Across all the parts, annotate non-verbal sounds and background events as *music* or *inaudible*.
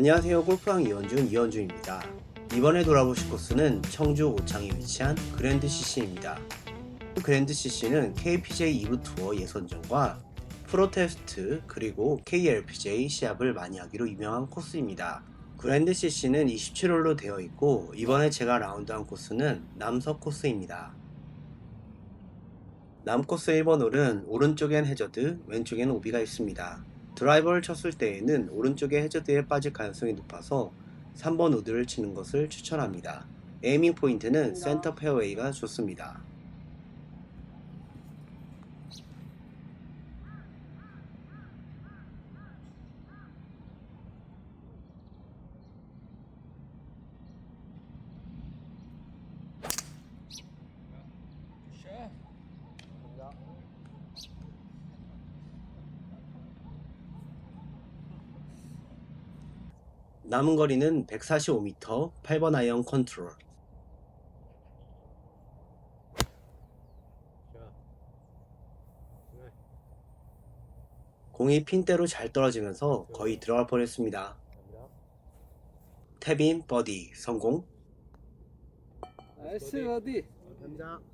안녕하세요 골프왕 이원준 이원준입니다. 이번에 돌아보실 코스는 청주 오창에 위치한 그랜드 CC입니다. 그랜드 CC는 KPJ 2부 투어 예선전과 프로테스트 그리고 KLPJ 시합을 많이 하기로 유명한 코스입니다. 그랜드 CC는 27홀로 되어 있고 이번에 제가 라운드한 코스는 남서 코스입니다. 남코스 1번 홀은 오른쪽엔 해저드, 왼쪽엔 오비가 있습니다. 드라이버를 쳤을 때에는 오른쪽에 해저드에 빠질 가능성이 높아서 3번 우드를 치는 것을 추천합니다. 에이밍 포인트는 센터 페어웨이가 좋습니다. 남은 거리는 145m, 8번 아이언 컨트롤. 공이 핀대로 잘 떨어지면서 거의 들어갈 뻔했습니다. 탭인 버디 성공. 나이스 어디?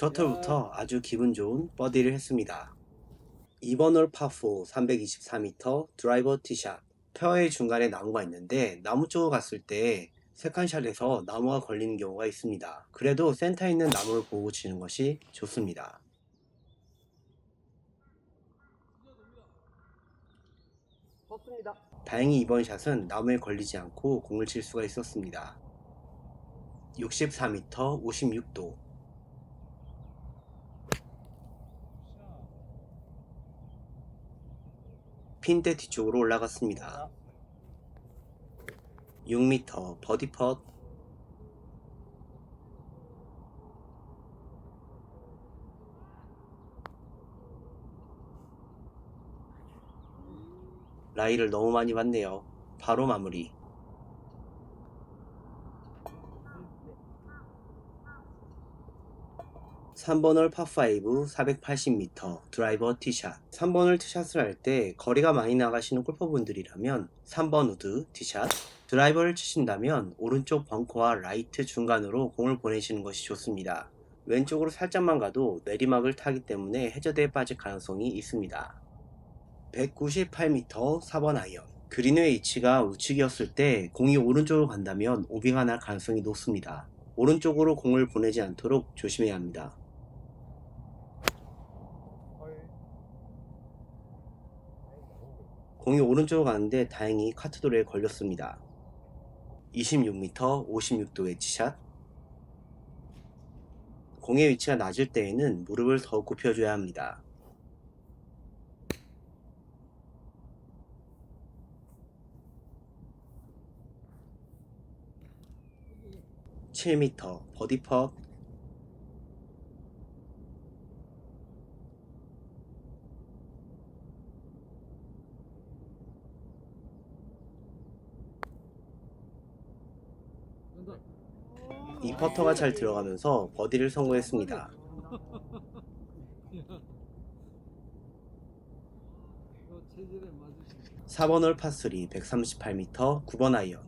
셔틀부터 아주 기분 좋은 버디를 했습니다. 2번 홀 파4 324m 드라이버 티샷. 페어웨이 중간에 나무가 있는데 나무 쪽으로 갔을 때 세컨샷에서 나무가 걸리는 경우가 있습니다. 그래도 센터에 있는 나무를 보고 치는 것이 좋습니다. 섰습니다. 다행히 이번 샷은 나무에 걸리지 않고 공을 칠 수가 있었습니다. 64m 56도 핀대 뒤쪽으로 올라갔습니다. 6m 버디 펫 라이를 너무 많이 봤네요. 바로 마무리. 삼번홀 파5 480m 드라이버 티샷 3번을 티샷을 할 때 거리가 많이 나가시는 골퍼분들이라면 3번 우드 티샷 드라이버를 치신다면 오른쪽 벙커와 라이트 중간으로 공을 보내시는 것이 좋습니다. 왼쪽으로 살짝만 가도 내리막을 타기 때문에 해저드에 빠질 가능성이 있습니다. 198m 4번 아이언. 그린의 위치가 우측이었을 때 공이 오른쪽으로 간다면 오비가 날 가능성이 높습니다. 오른쪽으로 공을 보내지 않도록 조심해야 합니다. 공이 오른쪽으로 가는데 다행히 카트도르에 걸렸습니다. 26m 56도의 치샷. 공의 위치가 낮을 때에는 무릎을 더 굽혀줘야 합니다. 7m 버디 펫 이 퍼터가 잘 들어가면서 버디를 성공했습니다. 이거 체질에 맞으시. 4번 홀 파3 138m 9번 아이언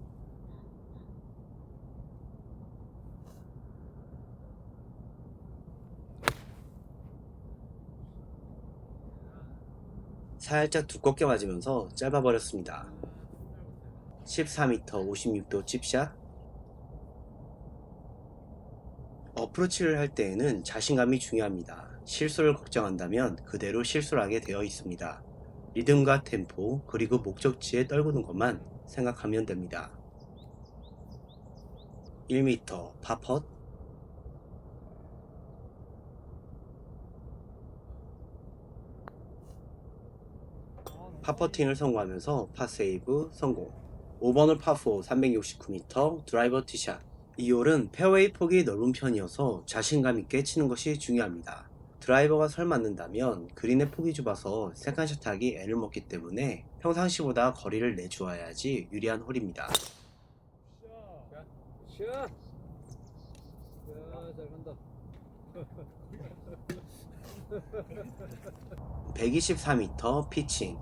살짝 두껍게 맞으면서 짧아버렸습니다. 14m 56도 칩샷 어프로치를 할 때에는 자신감이 중요합니다. 실수를 걱정한다면 그대로 실수를 하게 되어 있습니다. 리듬과 템포 그리고 목적지에 떨구는 것만 생각하면 됩니다. 1m 파펫 파퍼팅을 성공하면서 파세이브 성공 5번을 파4 369m 드라이버 티샷 이 홀은 페어웨이 폭이 넓은 편이어서 자신감 있게 치는 것이 중요합니다. 드라이버가 설 맞는다면 그린의 폭이 좁아서 세컨샷 하기 애를 먹기 때문에 평상시보다 거리를 내주어야지 유리한 홀입니다. 샷. 야, 잘 간다. 124m 피칭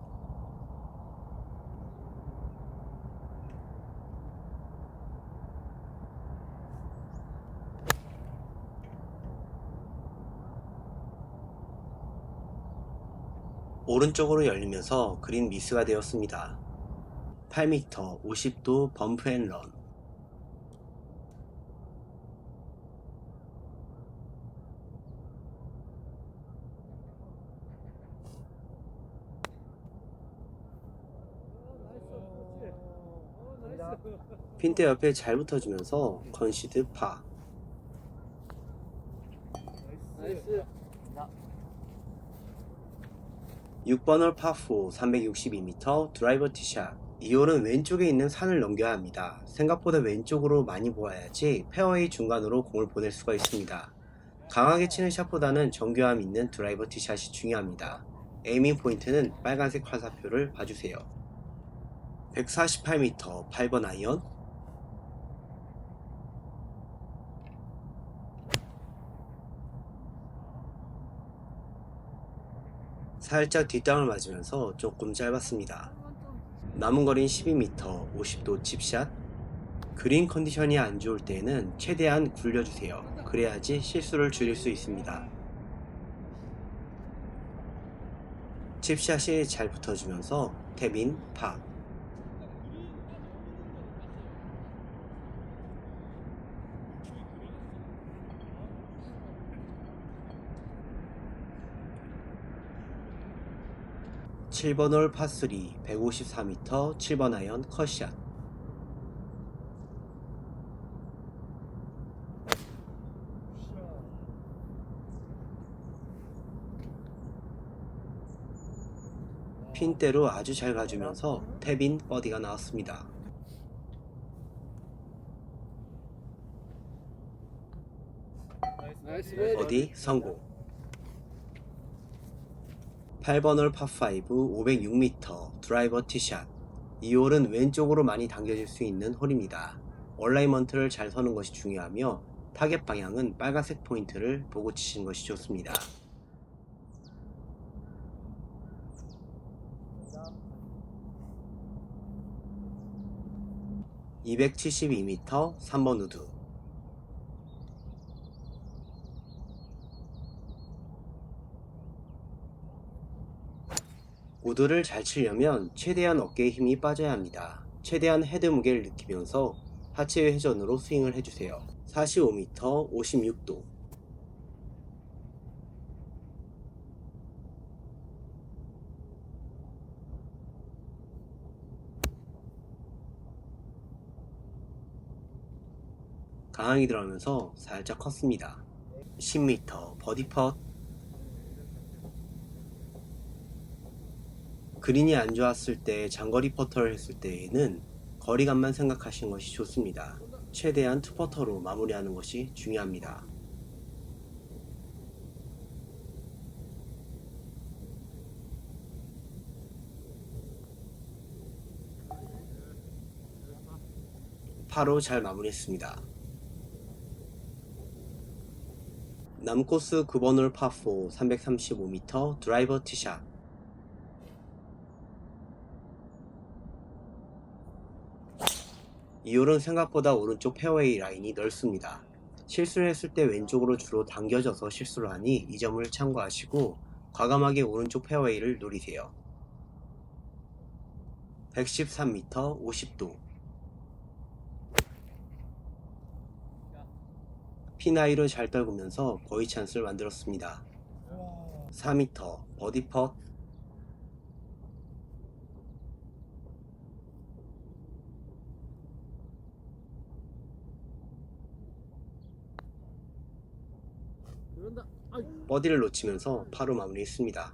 오른쪽으로 열리면서 그린 미스가 되었습니다. 8m 50도 범프 앤 런. 핀대 옆에 잘 붙어주면서 컨시드 파. 나이스. 6번 홀 파4 362m 드라이버 티샷. 이 홀은 왼쪽에 있는 산을 넘겨야 합니다. 생각보다 왼쪽으로 많이 보아야지 페어웨이 중간으로 공을 보낼 수가 있습니다. 강하게 치는 샷보다는 정교함 있는 드라이버 티샷이 중요합니다. 에이밍 포인트는 빨간색 화살표를 봐주세요. 148m 8번 아이언 살짝 뒷땅을 맞으면서 조금 짧았습니다. 남은 거리는 12m 50도 칩샷 그린 컨디션이 안 좋을 때에는 최대한 굴려주세요. 그래야지 실수를 줄일 수 있습니다. 칩샷이 잘 붙어주면서 태빈 파 칠번홀 파3 154m 7번 아이언 컷샷 핀대로 아주 잘 가주면서 태빈 버디가 나왔습니다. 버디 성공. 8번 홀 파5 506m 드라이버 티샷. 이 홀은 왼쪽으로 많이 당겨질 수 있는 홀입니다. 얼라이먼트를 잘 서는 것이 중요하며 타겟 방향은 빨간색 포인트를 보고 치시는 것이 좋습니다. (272m) 3번 우드 우드를 잘 치려면 최대한 어깨에 힘이 빠져야 합니다. 최대한 헤드 무게를 느끼면서 하체 회전으로 스윙을 해주세요. 45m 56도 강하게 들어가면서 살짝 컸습니다. 10m 버디 펫 그린이 안 좋았을 때 장거리 퍼터를 했을 때에는 거리감만 생각하시는 것이 좋습니다. 최대한 투퍼터로 마무리하는 것이 중요합니다. 파로 잘 마무리했습니다. 남코스 9번 홀 파4 335m 드라이버 티샷 이 홀은 생각보다 오른쪽 페어웨이 라인이 넓습니다. 실수를 했을 때 왼쪽으로 주로 당겨져서 실수를 하니 이 점을 참고하시고 과감하게 오른쪽 페어웨이를 노리세요. 113m 50도 피나이로 잘 떨구면서 거의 찬스를 만들었습니다. 4m 버디 펫 그런다. 아이. 버디를 놓치면서 파로 마무리했습니다.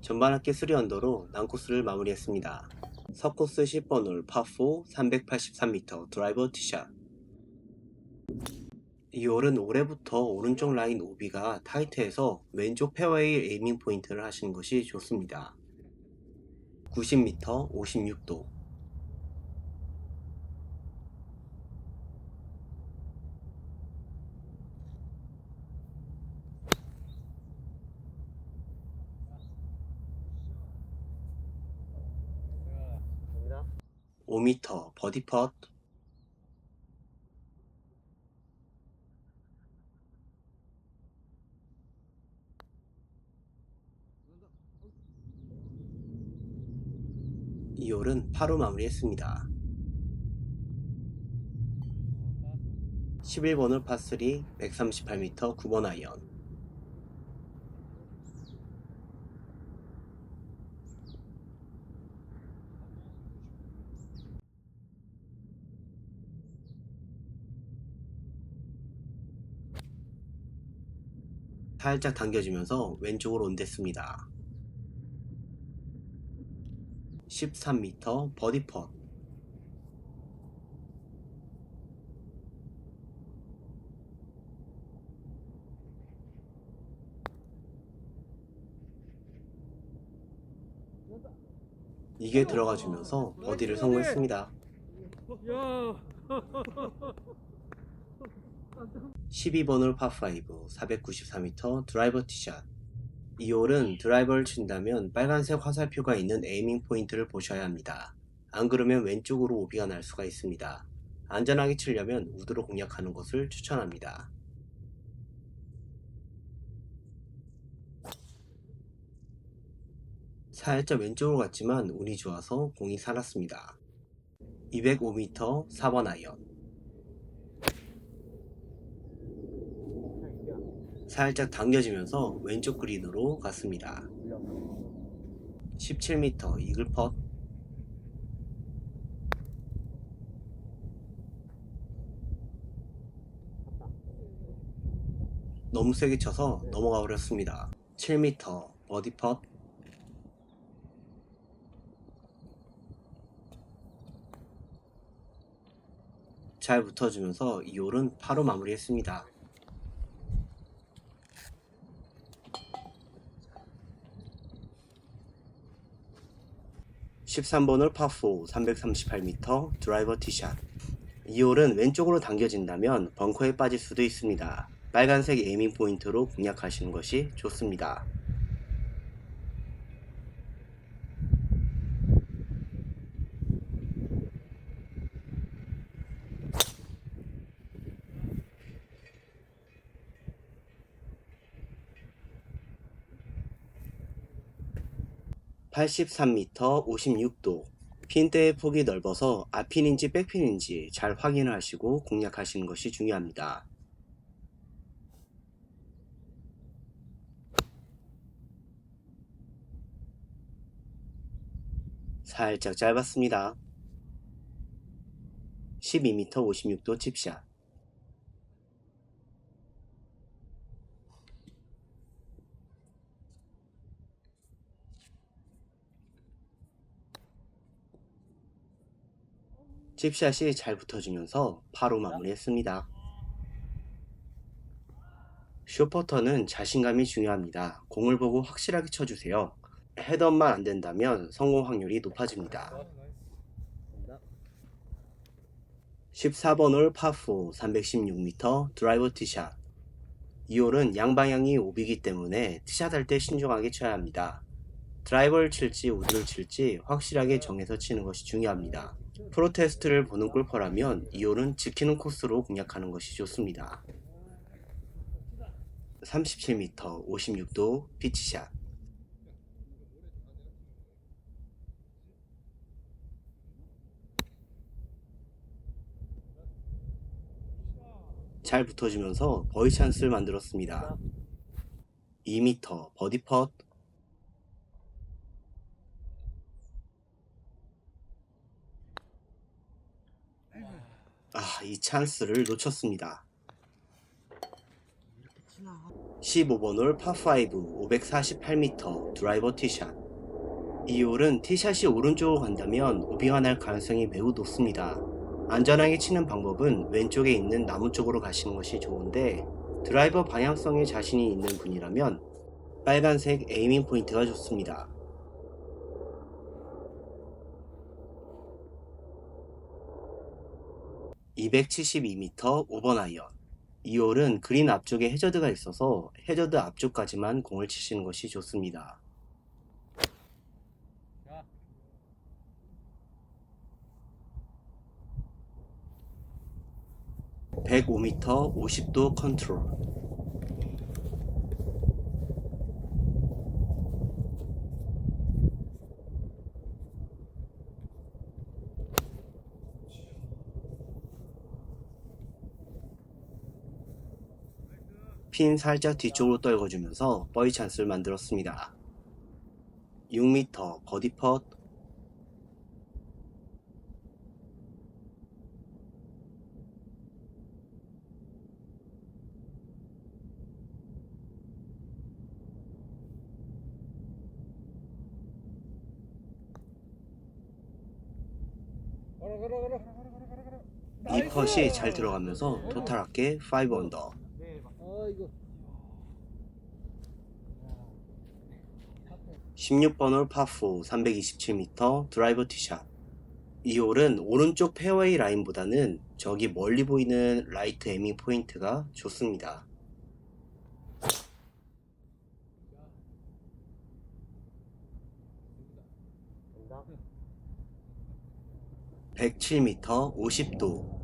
전반 합계 3언더로 난코스를 마무리했습니다. 서코스 10번 홀 파4 383m 드라이버 티샷 이 홀은 올해부터 오른쪽 라인 오비가 타이트해서 왼쪽 페어웨이 에이밍 포인트를 하시는 것이 좋습니다. 90m 56도 5m 버디펫 이 홀은 8로 마무리했습니다. 11번을 파3 138m 9번 아이언 살짝 당겨지면서 왼쪽으로 온댔습니다. 13m 버디 펫 이게 들어가주면서 버디를 성공했습니다. *laughs* 야. 12번홀 파5 494m 드라이버 티샷 2홀은 드라이버를 친다면 빨간색 화살표가 있는 에이밍 포인트를 보셔야 합니다. 안 그러면 왼쪽으로 오비가 날 수가 있습니다. 안전하게 치려면 우드로 공략하는 것을 추천합니다. 살짝 왼쪽으로 갔지만 운이 좋아서 공이 살았습니다. 205m 4번 아이언 살짝 당겨지면서 왼쪽 그린으로 갔습니다. 17m 이글 펫 너무 세게 쳐서 넘어가 버렸습니다. 7m 버디 펫 잘 붙어주면서 2홀은 파로 마무리했습니다. 13번홀 파4 338m 드라이버 티샷 2홀은 왼쪽으로 당겨진다면 벙커에 빠질 수도 있습니다. 빨간색 에이밍 포인트로 공략하시는 것이 좋습니다. (83m) (56도) 핀대의 폭이 넓어서 앞핀인지 백핀인지 잘 확인을 하시고 공략하시는 것이 중요합니다. 살짝 짧았습니다. 12m 56도 칩샷 칩샷이 잘 붙어주면서 파로 마무리했습니다. 쇼퍼터는 자신감이 중요합니다. 공을 보고 확실하게 쳐주세요. 헤드업만 안 된다면 성공 확률이 높아집니다. 14번 홀 파4 316m 드라이버 티샷 2홀은 양방향이 오비기 때문에 티샷 할 때 신중하게 쳐야 합니다. 드라이버를 칠지 우드를 칠지 확실하게 정해서 치는 것이 중요합니다. 프로테스트를 보는 골퍼라면 2홀은 지키는 코스로 공략하는 것이 좋습니다. 37m 56도 피치샷 잘 붙어주면서 버디 찬스를 만들었습니다. 2m 버디 펫 아, 이 찬스를 놓쳤습니다. 15번 홀 파5 548m 드라이버 티샷 이 홀은 티샷이 오른쪽으로 간다면 오비가 날 가능성이 매우 높습니다. 안전하게 치는 방법은 왼쪽에 있는 나무 쪽으로 가시는 것이 좋은데 드라이버 방향성에 자신이 있는 분이라면 빨간색 에이밍 포인트가 좋습니다. (272m) 5번 아이언 2홀은 그린 앞쪽에 해저드가 있어서 해저드 앞쪽까지만 공을 치시는 것이 좋습니다. 자. 105m 50도 컨트롤 핀 살짝 뒤쪽으로 떨궈주면서 버이 찬스를 만들었습니다. 6m 버디 펫. 이 펫이 잘 들어가면서 토탈하게 5 언더 아이고 16번 홀 파4 327m 드라이버 티샷 이 홀은 오른쪽 페어웨이 라인보다는 저기 멀리 보이는 라이트 에밍 포인트가 좋습니다. 107m 50도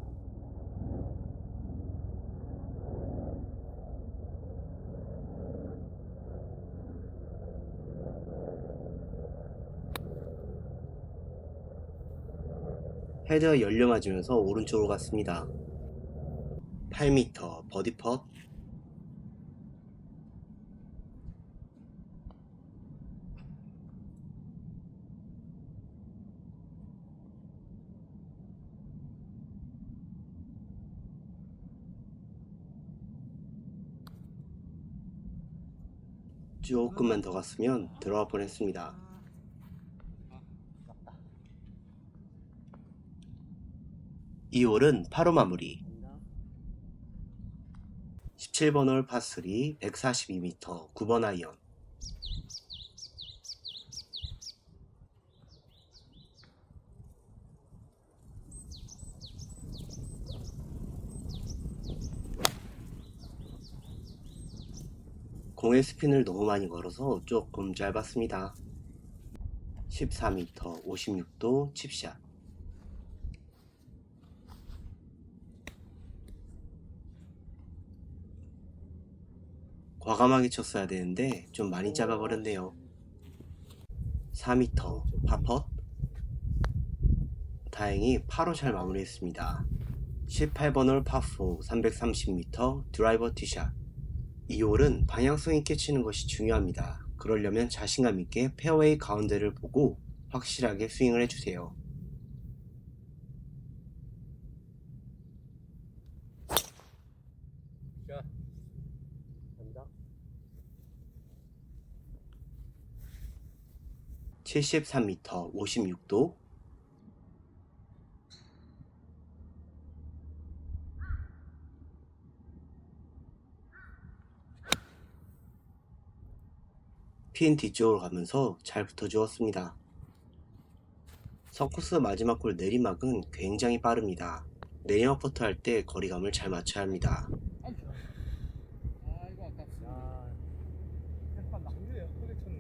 헤드가 열려 맞으면서 오른쪽으로 갔습니다. 8m 버디 펫 조금만 더 갔으면 들어갈 뻔했습니다. 이 홀은 8호 마무리. 17번 홀 파3 142m 9번 아이언. 공의 스핀을 너무 많이 걸어서 조금 짧았습니다. 14m 56도 칩샷 과감하게 쳤어야 되는데 좀 많이 잡아버렸네요. 4m 파펫 다행히 파로 잘 마무리했습니다. 18번 홀 파4 330m 드라이버 티샷 이 홀은 방향성 있게 치는 것이 중요합니다. 그러려면 자신감 있게 페어웨이 가운데를 보고 확실하게 스윙을 해주세요. 73m 56도 핀 뒤쪽으로 가면서 잘 붙어주었습니다. 서코스 마지막 골 내리막은 굉장히 빠릅니다. 내리막 퍼트 할 때 거리감을 잘 맞춰야 합니다. 아이고 아깝습니다 햇반 낙류예요 콜렉션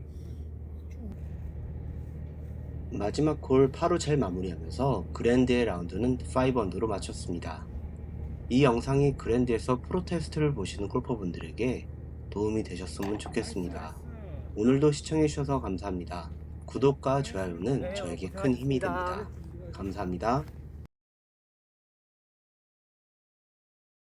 마지막 콜 8호 잘 마무리하면서 그랜드의 라운드는 5언더로 마쳤습니다. 이 영상이 그랜드에서 프로테스트를 보시는 골퍼분들에게 도움이 되셨으면 좋겠습니다. 오늘도 시청해주셔서 감사합니다. 구독과 좋아요는 저에게 큰 힘이 됩니다. 감사합니다.